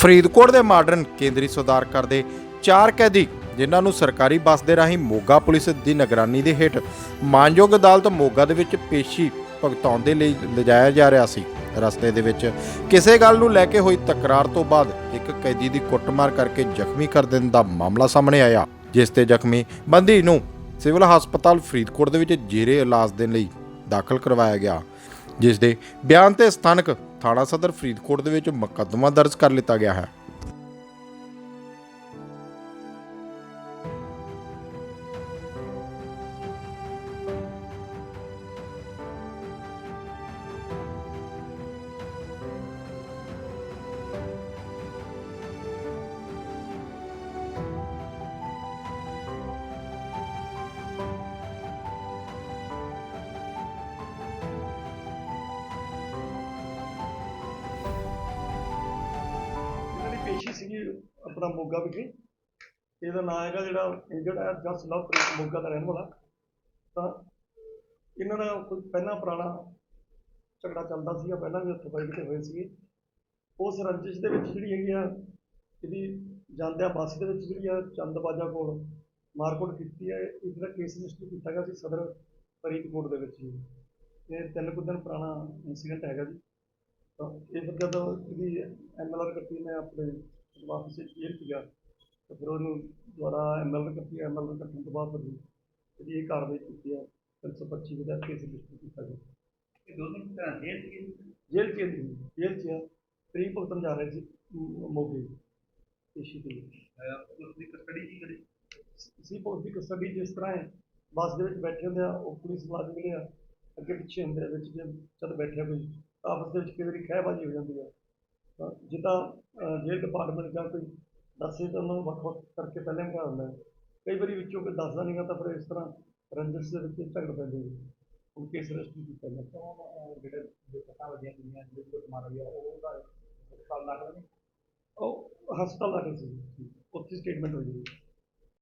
ਫਰੀਦਕੋਟ ਦੇ ਮਾਡਰਨ ਕੇਂਦਰੀ ਸੁਧਾਰ ਕਰਦੇ ਚਾਰ ਕੈਦੀ, ਜਿਨ੍ਹਾਂ ਨੂੰ ਸਰਕਾਰੀ ਬੱਸ ਦੇ ਰਾਹੀਂ ਮੋਗਾ ਪੁਲਿਸ ਦੀ ਨਿਗਰਾਨੀ ਦੇ ਹੇਠ ਮਾਨਯੋਗ ਅਦਾਲਤ ਮੋਗਾ ਦੇ ਵਿੱਚ ਪੇਸ਼ੀ ਭੁਗਤਾਉਣ ਦੇ ਲਈ ਲਿਜਾਇਆ ਜਾ ਰਿਹਾ ਸੀ। ਰਸਤੇ ਦੇ ਵਿੱਚ ਕਿਸੇ ਗੱਲ ਨੂੰ ਲੈ ਕੇ ਹੋਈ ਤਕਰਾਰ ਤੋਂ ਬਾਅਦ ਇੱਕ ਕੈਦੀ ਦੀ ਕੁੱਟਮਾਰ ਕਰਕੇ ਜ਼ਖਮੀ ਕਰ ਦੇਣ ਦਾ ਮਾਮਲਾ ਸਾਹਮਣੇ ਆਇਆ, ਜਿਸ ਤੇ ਜ਼ਖਮੀ ਬੰਦੀ ਨੂੰ ਸਿਵਲ ਹਸਪਤਾਲ ਫਰੀਦਕੋਟ ਦੇ ਵਿੱਚ ਜੇਰੇ ਇਲਾਜ ਦੇ ਲਈ ਦਾਖਲ ਕਰਵਾਇਆ ਗਿਆ, ਜਿਸ ਦੇ ਬਿਆਨ ਤੇ ਸਥਾਨਕ ਥਾਣਾ ਸਦਰ ਫਰੀਦਕੋਟ ਦੇ ਵਿੱਚ ਮੁਕੱਦਮਾ ਦਰਜ ਕਰ ਲਿੱਤਾ ਗਿਆ ਹੈ। ਆਪਣਾ ਮੋਗਾ ਵਿਖੇ। ਇਹਦਾ ਨਾਮ ਹੈਗਾ ਜਿਹੜਾ ਇੰਜਰਡ ਹੈ, ਜਸ ਲਵਪ੍ਰੀਤ ਮੋਗਾ ਦਾ ਰਹਿਣ ਵਾਲਾ। ਤਾਂ ਇਹਨਾਂ ਦਾ ਕੋਈ ਪਹਿਲਾਂ ਪੁਰਾਣਾ ਝਗੜਾ ਚੱਲਦਾ ਸੀਗਾ, ਪਹਿਲਾਂ ਵੀ ਉੱਥੇ ਬੈਠੇ ਹੋਏ ਸੀਗੇ। ਉਸ ਰੰਜਿਸ਼ ਦੇ ਵਿੱਚ ਜਿਹੜੀ ਹੈਗੀ ਆ, ਇਹਦੀ ਜਾਂਦਿਆਂ ਬੱਸ ਦੇ ਵਿੱਚ ਜਿਹੜੀ ਆ, ਚੰਦਬਾਜਾ ਕੋਲ ਮਾਰਕੁੱਟ ਕੀਤੀ ਹੈ। ਇਹਦਾ ਕੇਸ ਰਜਿਸਟਰ ਕੀਤਾ ਗਿਆ ਸੀ ਸਦਰ ਫਰੀਦਕੋਟ ਦੇ ਵਿੱਚ ਜੀ। ਇਹ ਤਿੰਨ ਕੁ ਦਿਨ ਪੁਰਾਣਾ ਇਨਸੀਡੈਂਟ ਹੈਗਾ ਜੀ। ਤਾਂ ਇਹ ਫਿਰ ਜਦੋਂ ਇਹਦੀ ਐਮਐਲਆਰ ਕੱਟੀ, ਮੈਂ ਆਪਣੇ ਵਾਪਸ ਕਲੀਅਰ ਕੀਤਾ ਤਾਂ ਫਿਰ ਉਹਨੂੰ ਦੁਬਾਰਾ ਐਮਐਲਆਰ ਕੱਟੀ ਐਮਐਲਆਰ ਕੱਟਣ ਤੋਂ ਬਾਅਦ ਫਿਰ ਇਹਦੀ ਇਹ ਕਾਰਵਾਈ ਕੀਤੀ ਹੈ 325 ਦਾ ਕੇਸ ਰਜਿਸਟਰ ਕੀਤਾ ਗਿਆ। ਇਹ ਦੋਨੋਂ ਤਰ੍ਹਾਂ ਜੇਲ੍ਹ ਚ ਜੇਲ੍ਹ ਹੀ- ਜੇਲ੍ਹ ਚ ਤਰੀ ਭੁਗਤਣ ਜਾ ਰਹੇ ਸੀ ਮੋਗੇ ਪੇਸ਼ੀ ਦੇ ਲਈ ਉਸ ਦੀ ਕਸਟਡੀ ਕੀ ਕਰੀ? ਸੀ ਪੁਲਿਸ ਦੀ ਕਸਟਡੀ ਜਿਸ ਤਰ੍ਹਾਂ ਹੈ ਬੱਸ ਦੇ ਵਿੱਚ ਬੈਠੇ ਹੁੰਦੇ ਆ ਉਹ ਪੁਲਿਸ ਮੁਲਾਜ਼ਮ ਜਿਹੜੇ ਆ ਅੱਗੇ ਪਿੱਛੇ ਹੁੰਦੇ ਆ ਵਿੱਚ ਜੇ ਜਦ ਬੈਠੇ ਕੋਈ ਆਪਸ ਦੇ ਵਿੱਚ ਕਈ ਵਾਰੀ ਖਹਿਬਾਜ਼ੀ ਹੋ ਜਾਂਦੀ ਤਾਂ ਜਿੱਦਾਂ ਜੇਲ੍ਹ ਡਿਪਾਰਟਮੈਂਟ ਜਾਂ ਕੋਈ ਦੱਸੇ ਤਾਂ ਉਹਨਾਂ ਨੂੰ ਵੱਖ-ਵੱਖ ਕਰਕੇ ਪਹਿਲਾਂ ਹੀ ਦਿੰਦਾ ਹੈ। ਕਈ ਵਾਰੀ ਵਿੱਚੋਂ ਕੋਈ ਦੱਸਦਾ ਨਹੀਂਗਾ ਤਾਂ ਫਿਰ ਇਸ ਤਰ੍ਹਾਂ ਰੰਜਿਸ਼ ਦੇ ਵਿੱਚ ਝਗੜ ਪੈਂਦੇ ਨੇ। ਹੁਣ ਕੇਸ ਰਜਿਸਟਰ ਕੀਤਾ ਜਾਂਦਾ ਜਿਹੜੇ ਜੋ ਪਤਾ ਵਧੀਆ ਦੁਨੀਆ ਜਿਹੜੇ ਕੋਲ ਮਾਰ ਗਿਆ ਉਹ ਦਾ ਹਸਪਤਾਲ ਲੱਗ ਰਿਹਾ ਉਹ ਹਸਪਤਾਲ ਕੇ ਸੀ। ਉੱਥੇ ਸਟੇਟਮੈਂਟ ਹੋਈ ਜੀ